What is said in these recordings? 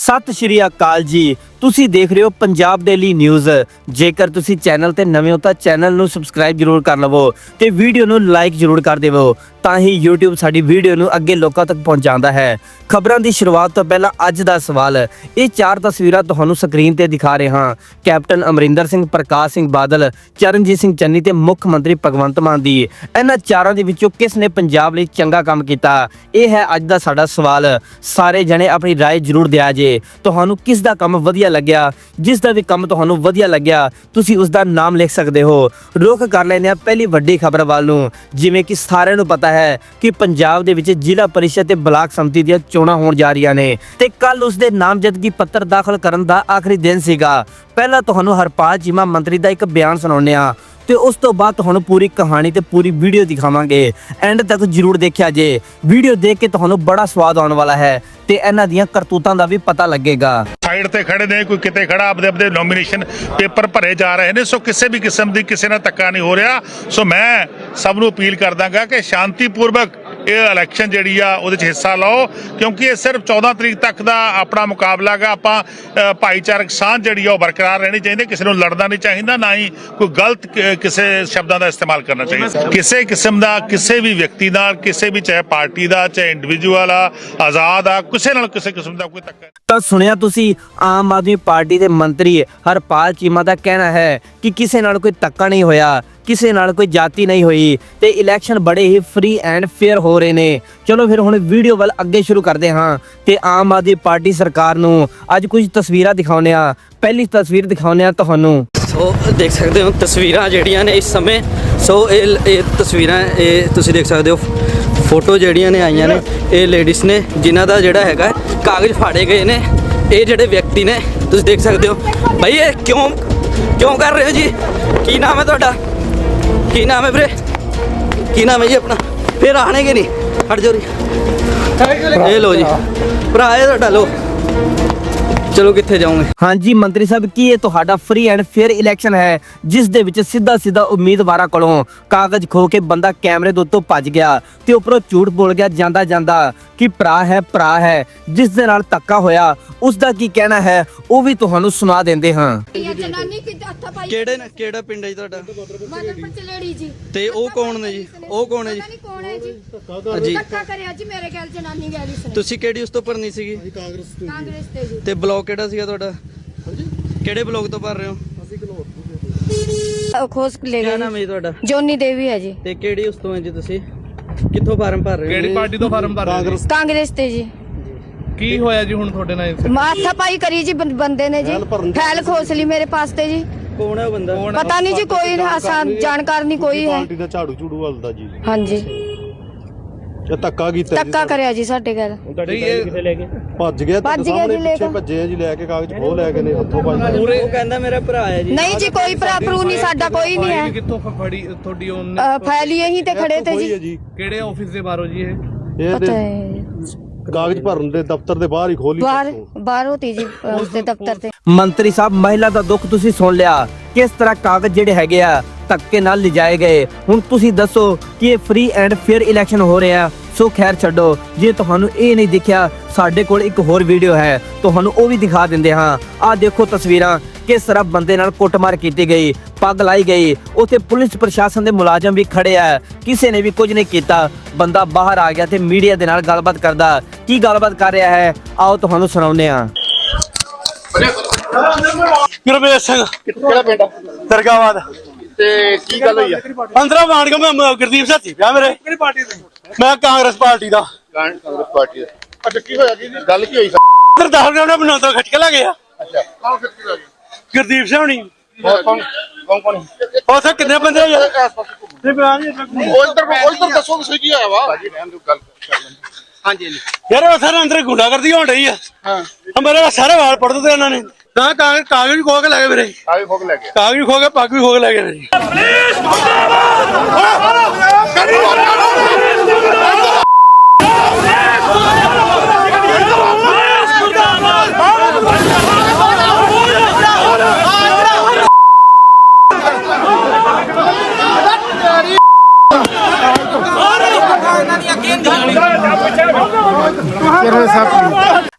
ਸਤਿ ਸ਼੍ਰੀ ਅਕਾਲ ਜੀ। ਤੁਸੀਂ ਦੇਖ ਰਹੇ ਹੋ ਪੰਜਾਬ ਡੇਲੀ ਨਿਊਜ਼ ਜੇਕਰ ਤੁਸੀਂ ਚੈਨਲ ਤੇ ਨਵੇਂ ਹੋ ਤਾਂ ਚੈਨਲ ਨੂੰ ਸਬਸਕ੍ਰਾਈਬ ਜ਼ਰੂਰ ਕਰ ਲਵੋ ਤੇ ਵੀਡੀਓ ਨੂੰ ਲਾਈਕ ਜ਼ਰੂਰ ਕਰ ਦੇਵੋ ਤਾਂ ਹੀ YouTube ਸਾਡੀ ਵੀਡੀਓ ਨੂੰ ਅੱਗੇ ਲੋਕਾਂ ਤੱਕ ਪਹੁੰਚਾਉਂਦਾ ਹੈ ਖਬਰਾਂ ਦੀ ਸ਼ੁਰੂਆਤ ਤੋਂ ਪਹਿਲਾਂ ਅੱਜ ਦਾ ਸਵਾਲ ਇਹ ਚਾਰ ਤਸਵੀਰਾਂ ਤੁਹਾਨੂੰ ਸਕਰੀਨ ਤੇ ਦਿਖਾ ਰਹੇ ਹਾਂ ਕੈਪਟਨ ਅਮਰਿੰਦਰ ਸਿੰਘ ਪ੍ਰਕਾਸ਼ ਸਿੰਘ ਬਾਦਲ ਚਰਨਜੀਤ ਸਿੰਘ ਚੰਨੀ ਤੇ ਮੁੱਖ ਮੰਤਰੀ ਭਗਵੰਤ ਮਾਨ ਦੀ ਇਹਨਾਂ ਚਾਰਾਂ ਦੇ ਵਿੱਚੋਂ ਕਿਸ ਨੇ ਪੰਜਾਬ ਲਈ ਚੰਗਾ ਕੰਮ ਕੀਤਾ ਇਹ ਹੈ ਅੱਜ ਦਾ ਸਾਡਾ ਸਵਾਲ ਸਾਰੇ ਜਣੇ ਆਪਣੀ رائے ਜ਼ਰੂਰ ਦਿਆ ਜੇ ਤੁਹਾਨੂੰ ਕਿਸ ਦਾ ਕੰਮ ਵਧੀਆ ਲੱਗਿਆ ਜਿਸ ਦਾ ਵੀ ਕੰਮ ਤੁਹਾਨੂੰ ਵਧੀਆ ਲੱਗਿਆ, ਤੁਸੀਂ ਉਸ ਦਾ ਨਾਮ ਲਿਖ ਸਕਦੇ ਹੋ। ਰੁਕ ਕਰ ਲੈਂਦੇ ਆ ਪਹਿਲੀ ਵੱਡੀ ਖਬਰ ਵੱਲ ਨੂੰ, ਜਿਵੇਂ ਕਿ ਸਾਰਿਆਂ ਨੂੰ ਪਤਾ ਹੈ ਕਿ ਪੰਜਾਬ ਦੇ ਵਿੱਚ ਜ਼ਿਲ੍ਹਾ ਪਰਿਸ਼ਦ ਤੇ ਬਲਾਕ ਸੰਮਤੀ ਦੀਆਂ ਚੋਣਾਂ ਹੋਣ ਜਾ ਰਹੀਆਂ ਨੇ। ਤੇ ਕੱਲ ਉਸ ਦੇ ਨਾਮਜ਼ਦਗੀ ਪੱਤਰ ਦਾਖਲ ਕਰਨ ਦਾ ਆਖਰੀ ਦਿਨ ਸੀਗਾ। ਪਹਿਲਾਂ ਤੁਹਾਨੂੰ ਹਰਪਾਲ ਚੀਮਾ ਮੰਤਰੀ ਦਾ ਇੱਕ ਬਿਆਨ ਸੁਣਾਉਂਦੇ ਆ ਤੇ ਉਸ ਤੋਂ ਬਾਅਦ ਤੁਹਾਨੂੰ ਪੂਰੀ ਕਹਾਣੀ ਤੇ ਪੂਰੀ ਵੀਡੀਓ ਦਿਖਾਵਾਂਗੇ। ਐਂਡ ਤੱਕ ਜਰੂਰ ਦੇਖਿਆ ਜੇ। ਵੀਡੀਓ ਦੇਖ ਕੇ ਤੁਹਾਨੂੰ ਬੜਾ ਸਵਾਦ ਆਉਣ ਵਾਲਾ ਹੈ ਤੇ ਇਹਨਾਂ ਦੀਆਂ ਕਰਤੂਤਾਂ ਦਾ ਵੀ ਪਤਾ ਲੱਗੇਗਾ। ਸਾਈਡ ਤੇ ਖੜੇ ਨੇ, ਕੋਈ ਕਿਤੇ ਖੜਾ, ਆਪਦੇ ਆਪਦੇ ਨੋਮੀਨੇਸ਼ਨ ਪੇਪਰ ਭਰੇ ਜਾ ਰਹੇ ਨੇ, ਸੋ ਕਿਸੇ ਵੀ ਕਿਸਮ ਦੀ ਕਿਸੇ ਨਾਲ ਧੱਕਾ ਨਹੀਂ ਹੋ ਰਿਹਾ। ਸੋ ਮੈਂ ਸਭ ਨੂੰ ਅਪੀਲ ਕਰਦਾਗਾ ਕਿ ਸ਼ਾਂਤੀਪੂਰਵਕ ਇਹ ਇਲੈਕਸ਼ਨ ਜਿਹੜੀ ਆ ਉਹਦੇ 'ਚ ਹਿੱਸਾ ਲਓ ਕਿਉਂਕਿ ਇਹ ਸਿਰਫ 14 ਤਰੀਕ ਤੱਕ ਦਾ ਆਪਣਾ ਮੁਕਾਬਲਾ ਹੈਗਾ। ਆਪਾਂ ਭਾਈਚਾਰਕ ਸਾਂਝ ਜਿਹੜੀ ਆ ਉਹ ਬਰਕਰਾਰ ਰਹਿਣੀ ਚਾਹੀਦੀ ਕਿਸੇ ਨੂੰ ਲੜਨਾ ਨਹੀਂ ਚਾਹੀਦਾ ਨਾ ਹੀ ਕੋਈ ਗਲਤ ਕਿਸੇ ਸ਼ਬਦਾਂ ਦਾ ਇਸਤੇਮਾਲ ਕਰਨਾ ਚਾਹੀਦਾ। ਕਿਸੇ ਕਿਸਮ ਦਾ ਕਿਸੇ ਵੀ ਵਿਅਕਤੀ ਨਾਲ ਕਿਸੇ ਵੀ ਚਾਹੇ ਪਾਰਟੀ ਦਾ ਚਾਹੇ ਇੰਡੀਵਿਜੂਅਲ ਆ ਆਜ਼ਾਦ ਆ ਕਿਸੇ ਨਾਲ ਕਿਸੇ ਕਿਸਮ ਦਾ ਕੋਈ ਧੱਕਾ ਤਾਂ ਸੁਣਿਆ ਤੁਸੀਂ ਆਮ ਆਦਮੀ ਪਾਰਟੀ ਦੇ ਮੰਤਰੀ ਹਰਪਾਲ ਚੀਮਾ ਦਾ ਕਹਿਣਾ ਹੈ ਕਿ ਕਿਸੇ ਨਾਲ ਕੋਈ ਧੱਕਾ ਨਹੀਂ ਹੋਇਆ। ਕਿਸੇ ਨਾਲ ਕੋਈ ਜਾਤੀ ਨਹੀਂ ਹੋਈ ਤੇ ਇਲੈਕਸ਼ਨ ਬੜੇ ਹੀ ਫ੍ਰੀ ਐਂਡ ਫੇਅਰ ਹੋ ਰਹੇ ਨੇ। ਚਲੋ ਫਿਰ ਹੁਣ ਵੀਡੀਓ ਵੱਲ ਅੱਗੇ ਸ਼ੁਰੂ ਕਰਦੇ ਹਾਂ ਤੇ ਆਮ ਆਦਮੀ ਪਾਰਟੀ ਸਰਕਾਰ ਨੂੰ ਅੱਜ ਕੁਝ ਤਸਵੀਰਾਂ ਦਿਖਾਉਂਦੇ ਆ ਪਹਿਲੀ ਤਸਵੀਰ ਦਿਖਾਉਂਦੇ ਆ ਤੁਹਾਨੂੰ। ਸੋ, ਦੇਖ ਸਕਦੇ ਹੋ ਤਸਵੀਰਾਂ ਜਿਹੜੀਆਂ ਨੇ ਇਸ ਸਮੇਂ। ਸੋ, ਇਹ ਇਹ ਤਸਵੀਰਾਂ, ਇਹ ਤੁਸੀਂ ਦੇਖ ਸਕਦੇ ਹੋ, ਫੋਟੋ ਜਿਹੜੀਆਂ ਨੇ ਆਈਆਂ ਨੇ, ਇਹ ਲੇਡੀਜ਼ ਨੇ, ਜਿਨ੍ਹਾਂ ਦਾ ਜਿਹੜਾ ਹੈਗਾ, ਕਾਗਜ਼ ਫਾੜੇ ਗਏ ਨੇ। ਇਹ ਜਿਹੜੇ ਵਿਅਕਤੀ ਨੇ, ਤੁਸੀਂ ਦੇਖ ਸਕਦੇ ਹੋ। ਭਾਈ ਇਹ ਕਿਉਂ ਕਿਉਂ ਕਰ ਰਹੇ ਹੋ ਜੀ? ਕੀ ਨਾਮ ਹੈ ਤੁਹਾਡਾ? ਕੀ ਨਾਮ ਹੈ ਵੀਰੇ? ਕੀ ਨਾਮ ਹੈ ਜੀ ਆਪਣਾ? ਫਿਰ ਆਣਗੇ ਨਹੀਂ। ਹਟ ਜੀ। ਇਹ ਲੋ ਜੀ। ਭਰਾ। ਇਹ ਤੁਹਾਡਾ ਲੋ ਚਲੋ ਕਿੱਥੇ ਜਾਓਗੇ? ਹਾਂਜੀ ਮੰਤਰੀ ਸਾਹਿਬ ਕੀ ਇਹ ਤੁਹਾਡਾ ਫ੍ਰੀ ਐਂਡ ਫੇਅਰ ਇਲੈਕਸ਼ਨ ਹੈ ਜਿਸ ਦੇ ਵਿੱਚ ਸਿੱਧਾ ਸਿੱਧਾ ਉਮੀਦਵਾਰਾਂ ਕੋਲੋਂ ਕਾਗਜ਼ ਖੋ ਕੇ ਬੰਦਾ ਕੈਮਰੇ ਦੇ ਉੱਤੋਂ ਭੱਜ ਗਿਆ ਤੇ ਉੱਪਰੋਂ ਝੂਠ ਬੋਲ ਗਿਆ ਜਾਂਦਾ ਜਾਂਦਾ ਕਿ ਭਰਾ ਹੈ ਭਰਾ ਹੈ ਜਿਸ ਦੇ ਨਾਲ ਧੱਕਾ ਹੋਇਆ ਉਸ ਦਾ ਕੀ ਕਹਿਣਾ ਹੈ ਉਹ ਵੀ ਤੁਹਾਨੂੰ ਸੁਣਾ ਦਿੰਦੇ ਹਾਂ। ਇਹ ਜਨਾਨੀ ਕਿ ਹੱਥ ਪਾਈ ਕਿਹੜੇ ਨੇ ਕਿਹੜਾ ਪਿੰਡ ਹੈ ਜੀ ਤੁਹਾਡਾ? ਮਦਨ ਪਚਲੇੜੀ ਜੀ। ਤੇ ਉਹ ਕੌਣ ਨੇ ਜੀ? ਉਹ ਕੌਣ ਹੈ ਜੀ? ਪਤਾ ਨਹੀਂ ਕੌਣ ਹੈ ਜੀ। ਜੀ ਧੱਕਾ ਕਰਿਆ ਜੀ ਮੇਰੇ ਗੱਲ ਜਨਾਨੀ ਗੈਰੀ ਸੀ। ਤੁਸੀਂ ਕਿਹੜੀ ਉਸ ਤੋਂ ਭਰਨੀ ਸੀਗੀ? ਕਾਂਗਰਸ ਤੇ ਜੀ। ਤੇ ਬਲੌਕ ਕਿਹੜਾ ਸੀਗਾ ਤੁਹਾਡਾ? ਕਿਹੜੇ ਬਲੌਕ ਤੋਂ ਭਰ ਰਹੇ ਹੋ? ਉਹ ਖੋਸ ਲੈ ਕੀ ਗਏ। ਨਾਮ ਹੈ ਜੀ ਤੁਹਾਡਾ? ਜੋਨੀ ਦੇਵੀ ਹੈ ਜੀ। ਤੇ ਕਿਹੜੀ ਉਸ ਤੋਂ ਹੈ ਜੀ ਤੁਸੀਂ? ਕਿੱਥੋਂ ਫਾਰਮ ਭਰ ਰਹੇ ਹੋ? ਕਿਹੜੀ ਪਾਰਟੀ ਤੋਂ ਫਾਰਮ ਭਰ ਰਹੇ ਜੀ? ਕਾਂਗਰਸ। ਤੇ ਜੀ। ਕੀ ਹੋਇਆ ਜੀ ਹੁਣ ਤੁਹਾਡੇ ਨਾਲ? ਮਾਥਾ ਪਾਈ ਕਰੀ ਜੀ ਬੰ- ਬੰਦੇ ਨੇ ਜੀ। ਫੈਲ ਖੋਸ ਲਈ ਮੇਰੇ ਪਾਸ ਤੇ ਜੀ। ਕੌਣ ਹੈ ਉਹ ਬੰਦਾ? ਕੌਣ ਪਤਾ ਨਹੀਂ ਜੀ ਕੋਈ ਆਸਾਨ ਜਾਣਕਾਰ ਨਹੀਂ ਕੋਈ ਹੈ। ਪਾਰਟੀ ਦਾ ਝਾੜੂ ਝੂੜੂ ਹਲਦਾ ਜੀ। ਹਾਂਜੀ। ਇਹ ਧੱਕਾ ਕੀਤਾ ਜੀ ਧੱਕਾ ਕਰਿਆ ਜੀ ਸਾਡੇ ਘਰ। ਨਹੀਂ ਇਹ ਭੱਜ ਗਿਆ ਭੱਜ ਗਿਆ ਜੀ ਲੈ ਕੇ। ਭੱਜੇ ਆ ਜੀ ਲੈ ਕੇ ਕਾਗਜ਼ ਖੋਹ ਲੈ ਕੇ ਨੇ ਹੱਥੋਂ ਭੱਜ ਉਹ ਕਹਿੰਦਾ ਮੇਰਾ ਭਰਾ ਹੈ ਜੀ। ਨਹੀਂ ਜੀ ਕੋਈ ਭਰਾ ਭਰੂ ਨਹੀਂ ਸਾਡਾ ਕੋਈ ਨਹੀਂ ਫਾਈਲ ਹੈ ਕਿੱਥੋਂ ਫੜੀ ਤੁਹਾਡੀ ਉਹਨੇ ਅ, ਫੈਲ ਹੀ ਇਹੀ ਤੇ ਖੜੇ ਤੇ ਜੀ। ਜੀ। ਕਿਹੜੇ ਆਫਿਸ ਦੇ ਬਾਹਰੋਂ ਜੀ ਇਹ? ਇਹ ਪਤਾ ਤੇ ਹੈ। ਕਾਗਜ਼ ਭਰਨ ਦੇ ਦਫ਼ਤਰ ਦੇ ਬਾਹਰ ਹੀ ਖੋਲੀ ਬਾਹਰ ਬਾਹਰ ਹੋਤੀ ਜੀ ਅ, ਉਸਦੇ ਦਫ਼ਤਰ ਤੇ। ਮੰਤਰੀ ਸਾਹਿਬ ਮਹਿਲਾ ਦਾ ਦੁੱਖ ਤੁਸੀਂ ਸੁਣ ਲਿਆ। ਕਿਸ ਤਰ੍ਹਾਂ ਕਾਗਜ਼ ਜਿਹੜੇ ਹੈਗੇ ਆ ਧੱਕੇ ਨਾਲ ਲਿਜਾਏ ਗਏ। ਹੁਣ ਤੁਸੀਂ ਦੱਸੋ ਕਿ ਇਹ ਫ੍ਰੀ ਐਂਡ ਫੇਅਰ ਇਲੈਕਸ਼ਨ ਹੋ ਰਿਹਾ ਸੋ ਖੈਰ ਛੱਡੋ ਜੇ ਤੁਹਾਨੂੰ ਇਹ ਨਹੀਂ ਦਿਖਿਆ ਸਾਡੇ ਕੋਲ ਇੱਕ ਹੋਰ ਵੀਡੀਓ ਹੈ। ਤੁਹਾਨੂੰ ਉਹ ਵੀ ਦਿਖਾ ਦਿੰਦੇ ਹਾਂ। ਆਹ ਦੇਖੋ ਤਸਵੀਰਾਂ ਕਿਸ ਤਰ੍ਹਾਂ ਬੰਦੇ ਨਾਲ ਕੁੱਟਮਾਰ ਕੀਤੀ ਗਈ ਪੱਗ ਲਾਈ ਗਈ। ਉੱਥੇ ਪੁਲਿਸ ਪ੍ਰਸ਼ਾਸਨ ਦੇ ਮੁਲਾਜ਼ਮ ਵੀ ਖੜੇ ਆ। ਕਿਸੇ ਨੇ ਵੀ ਕੁਝ ਨਹੀਂ ਕੀਤਾ। ਬੰਦਾ ਬਾਹਰ ਆ ਗਿਆ ਤੇ ਮੀਡੀਆ ਦੇ ਨਾਲ ਗੱਲਬਾਤ ਕਰਦਾ। ਕੀ ਗੱਲਬਾਤ ਕਰ ਰਿਹਾ ਹੈ? ਆਓ ਤੁਹਾਨੂੰ ਸੁਣਾਉਂਦੇ ਹਾਂ। ਗੁਰਮੇਸ਼ ਸਿੰਘ। ਕਿਹੜਾ ਪਿੰਡ ਆ? ਦਰਗਾਹਵਾਦ ਤੇ ਕੀ ਗੱਲ ਹੋਈ ਆ? ਅੰਦਰੋਂ ਮਾਰ ਕੇ ਮੈਂ ਮ- ਗੁਰਦੀਪ ਸਾਥੀ ਪਿਆ ਮੇਰੇ। ਕਿਹੜੀ ਪਾਰਟੀ ਦੇ ਮੈਂ ਕਾਂਗਰਸ ਪਾਰਟੀ ਦਾ। ਕਾਂ- ਕਾਂਗਰਸ ਪਾਰਟੀ ਦਾ। ਅੱਛਾ ਕੀ ਹੋਇਆ ਕੀ ਜੀ? ਗੱਲ ਕੀ ਹੋਈ ਸਰ? ਅੰਦਰ ਦਾਖਲ ਕਰਨਾ ਬਣਾ ਤੋਂ ਖੱਟ ਕੇ ਲਾ ਗਿਆ। ਅੱਛਾ। ਕੌਣ ਫਿਰ ਕੀ ਹੋਇਆ ਗੁਰਦੀਪ ਸਿੰਘ ਹੋਣੀ। ਕੌਣ? ਕੌਣ ਕੌਣ? ਉੱਥੇ ਕਿੰਨੇ ਬੰਦੇ ਆ? ਯਾਰ ਆਸ ਪਾਸ ਘੁੰਮ। ਤੇ ਬਿਆਨ ਨਹੀਂ ਉਹ ਇੱਧਰ ਉਹ ਇੱਧਰ ਦੱਸੋ ਤੁਸੀਂ ਕੀ ਹੋਇਆ ਵਾ। ਭਾਜੀ ਰਹਿਣ ਦਿਓ ਗੱਲ ਕਰ ਲੈਂਦੇ। ਹਾਂਜੀ ਹਾਂਜੀ। ਯਾਰ ਉਹ ਸਾਰੇ ਅੰਦਰ ਗੁੰਡਾਗਰਦੀ ਹੋਣ ਰਹੀ ਆ। ਹਾਂ। ਮੇਰੇ ਸਾਰੇ ਵਾਲ ਪੜ ਦਿੱਤੇ ਇਹਨਾਂ ਨੇ। ਤਾਂ ਕਾਗਜ਼ ਕਾਗਜ਼ ਵੀ ਖੋ ਕੇ ਲੈ ਗਏ ਮੇਰੇ। ਆਵੇ ਫੋਕ ਲੈ ਗਿਆ ਕਾਗਜ਼ ਵੀ ਖੋ ਕੇ ਪੱਗ ਵੀ ਖੋ ਕੇ ਲੈ ਗਏ ਮੇਰੀ।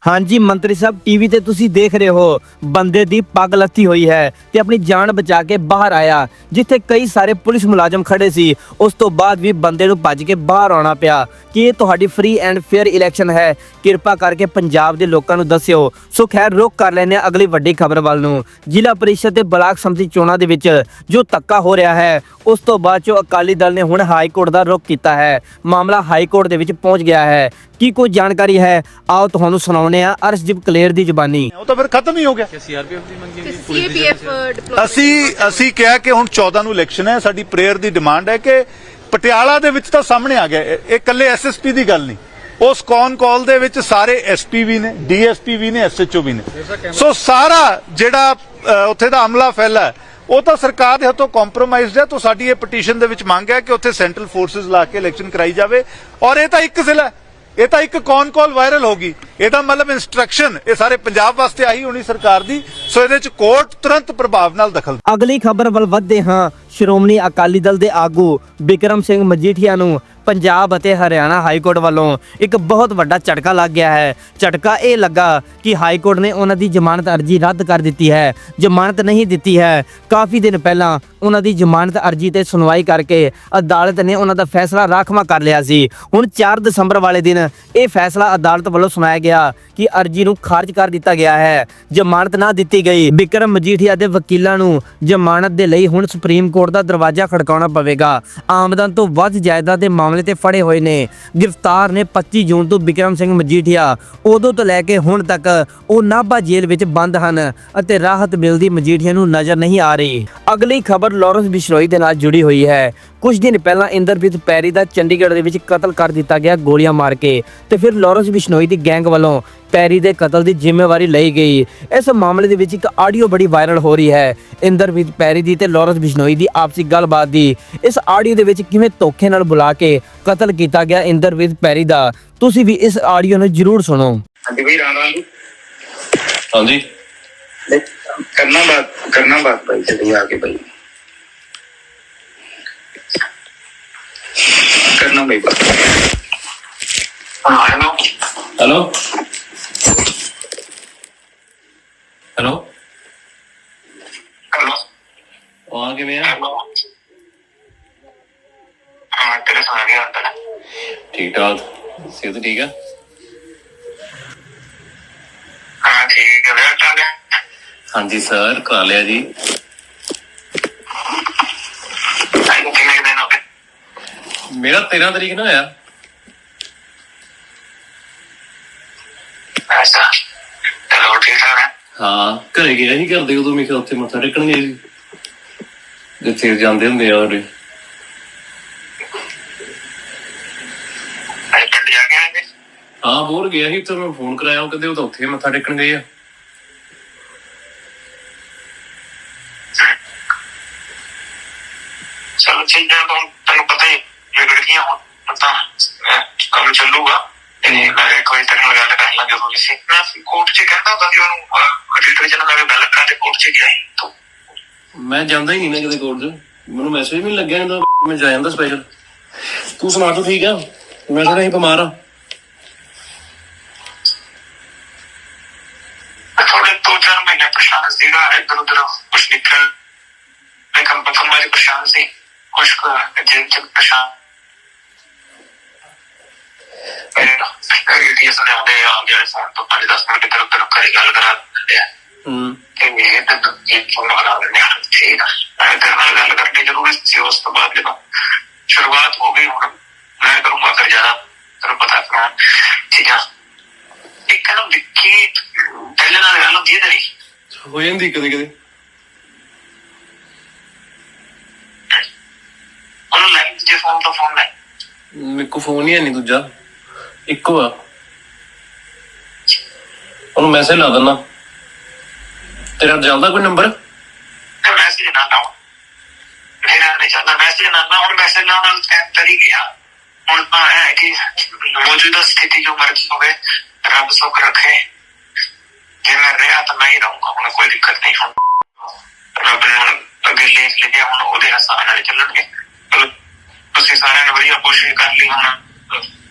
ਹਾਂਜੀ, ਮੰਤਰੀ ਸਾਹਿਬ, ਟੀਵੀ ਤੇ ਤੁਸੀਂ ਦੇਖ ਰਹੇ ਹੋ, ਬੰਦੇ ਦੀ ਪੱਗ ਲੱਥੀ ਹੋਈ ਹੈ ਤੇ ਆਪਣੀ ਜਾਨ ਬਚਾ ਕੇ ਬਾਹਰ ਆਇਆ, ਜਿੱਥੇ ਕਈ ਸਾਰੇ ਪੁਲਿਸ ਮੁਲਾਜ਼ਮ ਖੜੇ ਸੀ, ਉਸ ਤੋਂ ਬਾਅਦ ਵੀ ਬੰਦੇ ਨੂੰ ਭੱਜ ਕੇ ਬਾਹਰ ਆਉਣਾ ਪਿਆ। ਕਿ ਇਹ ਤੁਹਾਡੀ ਫ੍ਰੀ ਐਂਡ ਫੇਅਰ ਇਲੈਕਸ਼ਨ ਹੈ? ਕਿਰਪਾ ਕਰਕੇ ਪੰਜਾਬ ਦੇ ਲੋਕਾਂ ਨੂੰ ਦੱਸਿਓ। ਸੋ ਖੈਰ, ਰੁਕ ਕਰ ਲੈਨੇ ਆ ਅਗਲੀ ਵੱਡੀ ਖਬਰ ਵੱਲ ਨੂੰ। ਜ਼ਿਲ੍ਹਾ ਪਰਿਸ਼ਦ ਤੇ ਬਲਾਕ ਸੰਮਤੀ ਚੋਣਾਂ ਦੇ ਵਿੱਚ ਜੋ ਧੱਕਾ ਹੋ ਰਿਹਾ ਹੈ, ਉਸ ਤੋਂ ਬਾਅਦ ਚੋ ਅਕਾਲੀ ਦਲ ਨੇ ਹੁਣ ਹਾਈ ਕੋਰਟ ਦਾ ਰੁਖ ਕੀਤਾ ਹੈ, ਮਾਮਲਾ ਹਾਈ ਕੋਰਟ ਦੇ ਵਿੱਚ ਪਹੁੰਚ ਗਿਆ ਹੈ। ਕੀ ਕੋਈ ਜਾਣਕਾਰੀ ਹੈ? ਆਓ ਤੁਹਾਨੂੰ ਸੁਣਾਉਂਦੇ ਆ ਅਰਸ਼ਦੀਪ ਕਲੇਰ ਦੀ ਜ਼ੁਬਾਨੀ। ਉਹ ਤਾਂ ਫਿਰ ਖਤਮ ਹੀ ਹੋ ਗਿਆ। ਸੀਪੀਐਫ ਅਸੀਂ ਅਸੀਂ ਕਿਹਾ ਕਿ ਹੁਣ 14 ਨੂੰ ਇਲੈਕਸ਼ਨ ਹੈ ਸਾਡੀ ਪ੍ਰੇਅਰ ਦੀ ਡਿਮਾਂਡ ਹੈ ਕਿ ਪਟਿਆਲਾ ਦੇ ਵਿੱਚ ਤਾਂ ਸਾਹਮਣੇ ਆ ਗਿਆ। ਇਹ ਇਕੱਲੇ ਐਸਐਸਪੀ ਦੀ ਗੱਲ ਨਹੀਂ। ਉਸ ਕੌਨ ਕਾਲ ਦੇ ਵਿੱਚ ਸਾਰੇ ਐਸਪੀ ਵੀ ਨੇ ਡੀਐਸਪੀ ਵੀ ਨੇ ਐਸਐਚਓ ਵੀ ਨੇ। ਸੋ ਸਾਰਾ ਜਿਹੜਾ ਉੱਥੇ ਦਾ ਅਮਲਾ ਫੈਲਾ ਉਹ ਤਾਂ ਸਰਕਾਰ ਦੇ ਹੱਥੋਂ ਕੰਪਰੋਮਾਈਜ਼ਡ ਹੈ। ਤਾਂ ਸਾਡੀ ਇਹ ਪਟੀਸ਼ਨ ਦੇ ਵਿੱਚ ਮੰਗ ਹੈ ਕਿ ਉੱਥੇ ਸੈਂਟਰਲ ਫੋਰਸਸ ਲਾ ਕੇ ਇਲੈਕਸ਼ਨ ਕਰਾਈ ਜਾਵੇ। ਔਰ ਇਹ ਤਾਂ ਇੱਕ ਜ਼ਿਲ੍ਹਾ ਹੈ। ਇਹ ਤਾਂ ਇੱਕ ਕੌਨ ਕਾਲ ਵਾਇਰਲ ਹੋ ਗਈ। ਇਹਦਾ ਮਤਲਬ ਇਨਸਟਰਕਸ਼ਨ ਇਹ ਸਾਰੇ ਪੰਜਾਬ ਵਾਸਤੇ ਆਈ ਹੋਣੀ ਸਰਕਾਰ ਦੀ, ਸੋ ਇਹਦੇ ਚ ਕੋਰਟ ਤੁਰੰਤ ਪ੍ਰਭਾਵ ਨਾਲ ਦਖਲ ਅਗਲੀ ਖਬਰ ਵੱਲ ਵਧਦੇ ਹਾਂ। ਸ਼੍ਰੋਮਣੀ ਅਕਾਲੀ ਦਲ ਦੇ ਆਗੂ ਬਿਕਰਮ ਸਿੰਘ ਮਜੀਠੀਆ ਨੂੰ ਪੰਜਾਬ ਅਤੇ ਹਰਿਆਣਾ ਹਾਈ ਕੋਰਟ ਵੱਲੋਂ ਇੱਕ ਬਹੁਤ ਵੱਡਾ ਝਟਕਾ ਲੱਗ ਗਿਆ ਹੈ। ਝਟਕਾ ਇਹ ਲੱਗਾ ਕਿ ਹਾਈ ਕੋਰਟ ਨੇ ਉਹਨਾਂ ਦੀ ਜ਼ਮਾਨਤ ਅਰਜ਼ੀ ਰੱਦ ਕਰ ਦਿੱਤੀ ਹੈ। ਜ਼ਮਾਨਤ ਨਹੀਂ ਦਿੱਤੀ ਹੈ। ਕਾਫੀ ਦਿਨ ਪਹਿਲਾਂ ਉਹਨਾਂ ਦੀ ਜ਼ਮਾਨਤ ਅਰਜ਼ੀ ਤੇ ਸੁਣਵਾਈ ਕਰਕੇ ਅਦਾਲਤ ਨੇ ਉਹਨਾਂ ਦਾ ਫੈਸਲਾ ਰਾਖਵਾਂ ਕਰ ਲਿਆ ਸੀ। ਹੁਣ 4 ਦਸੰਬਰ ਵਾਲੇ ਦਿਨ ਇਹ ਫੈਸਲਾ ਅਦਾਲਤ ਵੱਲੋਂ ਸੁਣਾਇਆ ਗਿਆ ਕਿ ਅਰਜ਼ੀ ਨੂੰ ਖਾਰਜ ਕਰ ਦਿੱਤਾ ਗਿਆ ਹੈ। ਜ਼ਮਾਨਤ ਨਾ ਦਿੱਤੀ ਗਈ। ਬਿਕਰਮ ਮਜੀਠੀਆ ਦੇ ਵਕੀਲਾਂ ਨੂੰ ਜ਼ਮਾਨਤ ਦੇ ਲਈ ਹੁਣ ਸੁਪਰੀਮ ਕੋਰਟ ਦਾ ਦਰਵਾਜ਼ਾ ਖੜਕਾਉਣਾ ਪਵੇਗਾ। ਆਮਦਨ ਤੋਂ ਵੱਧ ਜਾਇਦਾਦ ਦੇ ਮਾਮਲੇ ਤੇ ਫੜੇ ਹੋਏ ਨੇ। ਗ੍ਰਿਫਤਾਰ ਨੇ 25 ਜੂਨ ਤੋਂ ਬਿਕਰਮ ਸਿੰਘ ਮਜੀਠੀਆ। ਉਦੋਂ ਤੋਂ ਲੈ ਕੇ ਹੁਣ ਤੱਕ ਉਹ ਨਾਭਾ ਜੇਲ੍ਹ ਵਿੱਚ ਬੰਦ ਹਨ ਅਤੇ ਰਾਹਤ ਮਿਲਦੀ ਮਜੀਠੀਆ ਨੂੰ ਨਜ਼ਰ ਨਹੀਂ ਆ ਰਹੀ। ਅਗਲੀ ਖਬਰ ਲਾਰੈਂਸ ਬਿਸ਼ਨੋਈ ਦੇ ਨਾਲ ਜੁੜੀ ਹੋਈ ਹੈ। ਕੁਝ ਦਿਨ ਪਹਿਲਾਂ ਇੰਦਰਪ੍ਰੀਤ ਪੈਰੀ ਦਾ ਚੰਡੀਗੜ੍ਹ ਦੇ ਵਿੱਚ ਕਤਲ ਕਰ ਦਿੱਤਾ ਗਿਆ ਗੋਲੀਆਂ ਮਾਰ ਕੇ ਤੇ ਫਿਰ ਲਾਰੈਂਸ ਬਿਸ਼ਨੋਈ ਦੀ ਗੈਂਗ ਵੱਲੋਂ ਪੈਰੀ ਦੇ ਕਤਲ ਦੀ ਜ਼ਿੰਮੇਵਾਰੀ ਲਈ ਗਈ। ਇਸ ਮਾਮਲੇ ਦੇ ਵਿੱਚ ਇੱਕ ਆਡੀਓ ਬੜੀ ਵਾਇਰਲ ਹੋ ਰਹੀ ਹੈ। ਇੰਦਰਪ੍ਰੀਤ ਪੈਰੀ ਦੀ ਤੇ ਲਾਰੈਂਸ ਬਿਸ਼ਨੋਈ ਦੀ ਆਪਸੀ ਗੱਲਬਾਤ ਦੀ। ਇਸ ਆਡੀਓ ਦੇ ਵਿੱਚ ਕਿਵੇਂ ਧੋਖੇ ਨਾਲ ਬੁਲਾ ਕੇ ਕਤਲ ਕੀਤਾ ਗਿਆ ਇੰਦਰਪ੍ਰੀਤ ਪੈਰੀ ਦਾ ਤੁਸੀਂ ਵੀ ਇਸ ਆਡੀਓ ਨੂੰ ਜ਼ਰੂਰ ਸੁਣੋ। ਹਾਂਜੀ ਵੀ ਰਾਮ ਰਾਮ ਹਾਂਜੀ। ਕਰਨਾ ਬਾਤ ਕਰਨਾ ਬਾਤ ਭਾਈ ਚਲੀ ਆ ਕੇ ਭਾਈ करना भाई बात हाँ हेलो ਹੈਲੋ ਹੈਲੋ हेलो ਆ ਕਿਵੇਂ ਆ हेलो हाँ तेरे सुना गया अंदर ਠੀਕ ਠਾਕ ਸਿਹਤ ਠੀਕ ਆ हाँ ठीक है भैया क्या है ਹਾਂਜੀ ਸਰ ਕਰਾ ਲਿਆ ਜੀ ਮੇਰਾ 13 ਤਰੀਕ ਨਾ ਹੋਇਆ। ਅੱਛਾ। ਚਲੋ ਹਾਂ। ਘਰੇ ਗਿਆ ਸੀ ਘਰ ਉਦੋਂ ਮੈਂ ਕਿਹਾ ਮੱਥਾ ਟੇਕਣ ਗਏ ਸੀ। ਜਿੱਥੇ ਜਾਂਦੇ ਹੁੰਦੇ ਆ ਉਹਦੇ ਹਾਂ ਹੋਰ ਗਿਆ ਸੀ ਤਾਂ ਮੈਂ ਫੋਨ ਕਰਾਇਆ ਉਹ ਕਹਿੰਦੇ ਉਹ ਤਾਂ ਉੱਥੇ ਮੱਥਾ ਟੇਕਣ ਗਏ ਆ। ਚਲੋ ਠੀਕ ਹੈ ਤਾਂ कम ਚੱਲੂਗਾ। ਤੇ ਮੈਂ ਇੱਕ ਵਾਰੀ ਤੇਰੇ ਨਾਲ ਗੱਲ ਕਰ ਲਾਂਗੇ ਥੋੜੀ ਸੀ ਮੈਂ ਕੋਰਟ 'ਚ ਕਹਿੰਦਾ ਤਾਂ ਕਿ ਉਹਨੂੰ ਅਡਿਟਰ ਜਨ ਨਾਲ ਗੱਲ ਕਰਾ ਤੇ ਕੋਰਟ 'ਚ ਗਿਆ ਤੂੰ ਮੈਂ ਜਾਂਦਾ ਹੀ ਨਹੀਂ ਨਾ ਕਿਤੇ ਕੋਰਟ 'ਚ। ਮੈਨੂੰ ਮੈਸੇਜ ਵੀ ਨਹੀਂ ਲੱਗਿਆ ਇਹਦਾ ਮੈਂ ਜਾ ਜਾਂਦਾ ਸਪੈਸ਼ਲ ਤੂੰ ਸੁਣਾ ਤੂੰ ਠੀਕ ਆ? ਮੈਂ ਤਾਂ ਨਹੀਂ ਬਿਮਾਰ ਆ। ਥੋੜੇ ਦੋ ਚਾਰ ਮਹੀਨੇ ਪਰੇਸ਼ਾਨ ਸੀਗਾ ਇੱਧਰ ਉੱਧਰ ਕੁਛ ਨਿਕਲ ਮੈਂ ਕੰਮ ਪਤਾ ਮੈਂ ਪਰੇਸ਼ਾਨ ਸੀ। ਕੁਛ ਜਿੰਨ ਚ ਪਰੇਸ਼ਾਨ ਮੇਰੇ ਇਹ ਸੁਣਿਆ ਹੁੰਦੇ ਆ ਗਿਆ ਫੋਨ ਤੋਂ 5-10 ਮਿੰਟ ਇੱਧਰ ਉੱਧਰ ਕਰੀ ਗੱਲ ਕਰਾ ਦਿੰਦੇ ਆ ਹੂੰ ਤੇ ਇਹ ਤਾਂ ਇਹ ਫੋਨ ਬਣਾ ਲੈਂਦੇ ਆ ਠੀਕ ਆ ਮੈਂ ਤੇਰੇ ਨਾਲ ਗੱਲ ਕਰਨੀ ਜ਼ਰੂਰੀ ਸੀ ਉਸ ਤੋਂ ਬਾਅਦ ਜਦੋਂ ਸ਼ੁਰੂਆਤ ਹੋ ਗਈ ਹੁਣ ਮੈਂ ਕਰੂੰਗਾ ਫਿਰ ਜ਼ਿਆਦਾ ਤੈਨੂੰ ਪਤਾ ਕਰਾਂ ਠੀਕ ਆ ਇੱਕ ਨਾ ਵਿੱਕੀ ਪਹਿਲੇ ਨਾਲ ਗੱਲ ਹੁੰਦੀ ਹੈ ਤੇਰੀ ਹੋ ਜਾਂਦੀ ਕਦੇ ਕਦੇ ਉਹਨੂੰ ਲਾਈਨ ਜੇ ਫੋਨ ਤੋਂ ਫੋਨ ਲੈ ਮੇਰੇ ਕੋ ਫੋਨ ਹੀ ਹੈ ਨਹੀਂ ਦੂਜਾ ਇੱਕੋ ਆ ਉਹਨੂੰ ਮੈਸੇਜ ਲਾ ਦਿੰਦਾ। ਤੇਰਾ ਚੱਲਦਾ ਕੋਈ ਨੰਬਰ ਤੇ ਮੈਸੇਜ ਨਾ ਲਾਓ। ਮੇਰਾ ਨਹੀਂ ਚੱਲਦਾ। ਮੈਸੇਜ ਨਾ ਨਾ ਹੁਣ ਮੈਸੇਜ ਨਾਲ ਨਾਲ ਤਰੀ ਗਿਆ। ਹੁਣ ਤਾਂ ਹੈ ਕਿ ਮੌਜੂਦਾ ਸਥਿਤੀ ਜੋ ਮਰਜ਼ੀ ਹੋਵੇ, ਰੱਬ ਸੁੱਖ ਰੱਖੇ। ਜੇ ਮੈਂ ਰਿਹਾ ਤਾਂ ਮੈਂ ਹੀ ਰਹੂੰਗਾ। ਹੁਣ ਕੋਈ ਦਿੱਕਤ ਨਹੀਂ। ਹੁਣ ਰੱਬ ਨੇ ਹੁਣ ਅੱਗੇ ਲੇਖ ਲਿਖਿਆ, ਹੁਣ ਉਹਦੇ ਹਸਾਨ ਨਾਲ ਚੱਲਣਗੇ। ਤੁਸੀਂ ਸਾਰਿਆਂ ਨੇ ਵਧੀਆ ਕੋਸ਼ਿਸ਼ ਕਰ ਲਈ, ਹੁਣ